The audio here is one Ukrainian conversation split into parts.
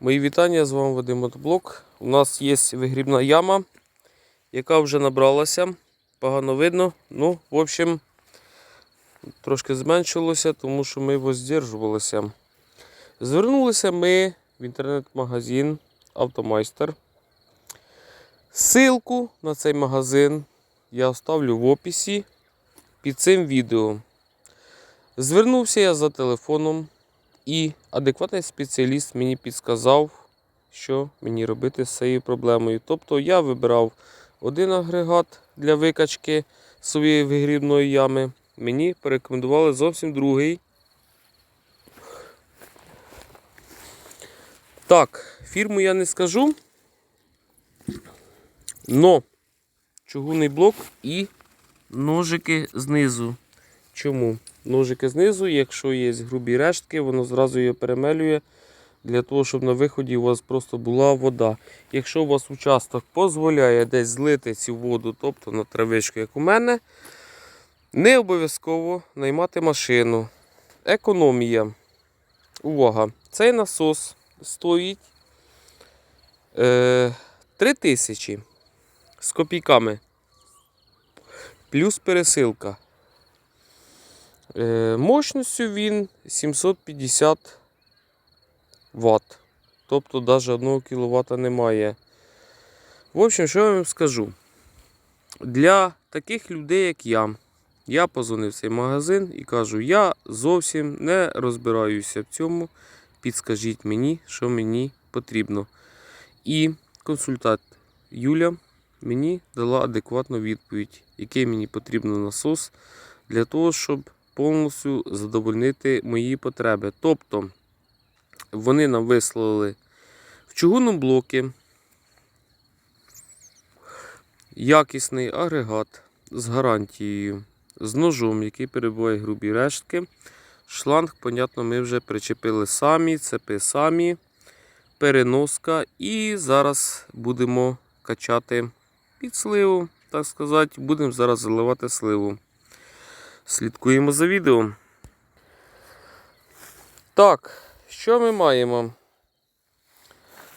Мої вітання, з вами Вадим Мотоблок. У нас є вигрібна яма, яка вже набралася. Погано видно. Ну, в общем, трошки зменшилося, тому що ми воздержувалися. Звернулися ми в інтернет-магазин Автомайстер. Ссылку на цей магазин я оставлю в описі під цим відео. Звернувся я за телефоном. І адекватний спеціаліст мені підказав, що мені робити з цією проблемою. Тобто я вибирав один агрегат для викачки своєї вигрібної ями. Мені порекомендували зовсім другий. Так, фірму я не скажу. Но чугунний блок і ножики знизу. Чому? Ножики знизу, якщо є грубі рештки, воно зразу її перемелює для того, щоб на виході у вас просто була вода. Якщо у вас участок дозволяє десь злити цю воду, тобто на травичку, як у мене, не обов'язково наймати машину. Економія. Увага! Цей насос стоїть е, 3 тисячі з копійками. Плюс пересилка. Е, Мощністю він 750 Вт. Тобто навіть 1 кВт немає. В общем, що я вам скажу? Для таких людей, як я, я позвонив в цей магазин і кажу, я зовсім не розбираюся в цьому. Підскажіть мені, що мені потрібно. І консультант Юля мені дала адекватну відповідь, який мені потрібен насос для того, щоб повністю задовольнити мої потреби. Тобто вони нам вислали в чугунному блокі якісний агрегат з гарантією, з ножом, який перебуває грубі рештки. Шланг, понятно, ми вже причепили самі, цепи самі, переноска. І зараз будемо качати під сливу, так сказати, будемо зараз заливати сливу. Слідкуємо за відео. Так, що ми маємо?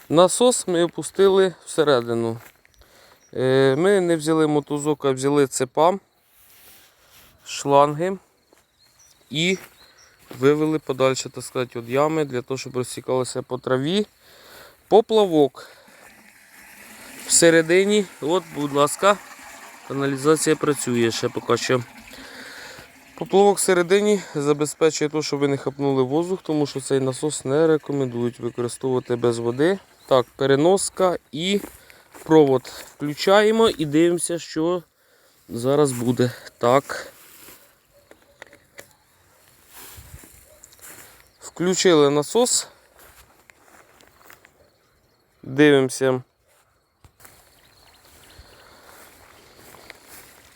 Насос ми опустили всередину. Е, Ми не взяли мотузок, а взяли цепа, шланги і вивели подальше, так сказати, від ями, для того, щоб розсікалося по траві. Поплавок. Всередині, от, будь ласка, каналізація працює ще поки що. Поплавок всередині забезпечує те, щоб ви не хапнули воздух, тому що цей насос не рекомендують використовувати без води. Так, переноска і провод включаємо і дивимося, що зараз буде. Так. Включили насос. Дивимося.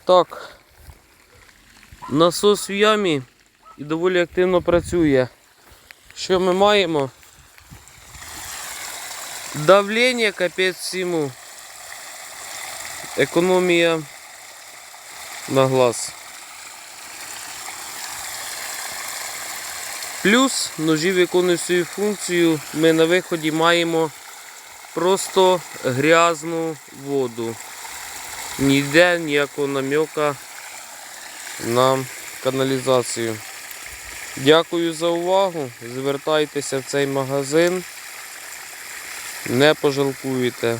Так. Насос в ямі і доволі активно працює. Що ми маємо? Давлення капець всьому. Економія на глаз. Плюс ножі виконують свою функцію. Ми на виході маємо просто грязну воду. Ніде ніякого намека на каналізацію. Дякую за увагу. Звертайтеся в цей магазин. Не пожалкуєте.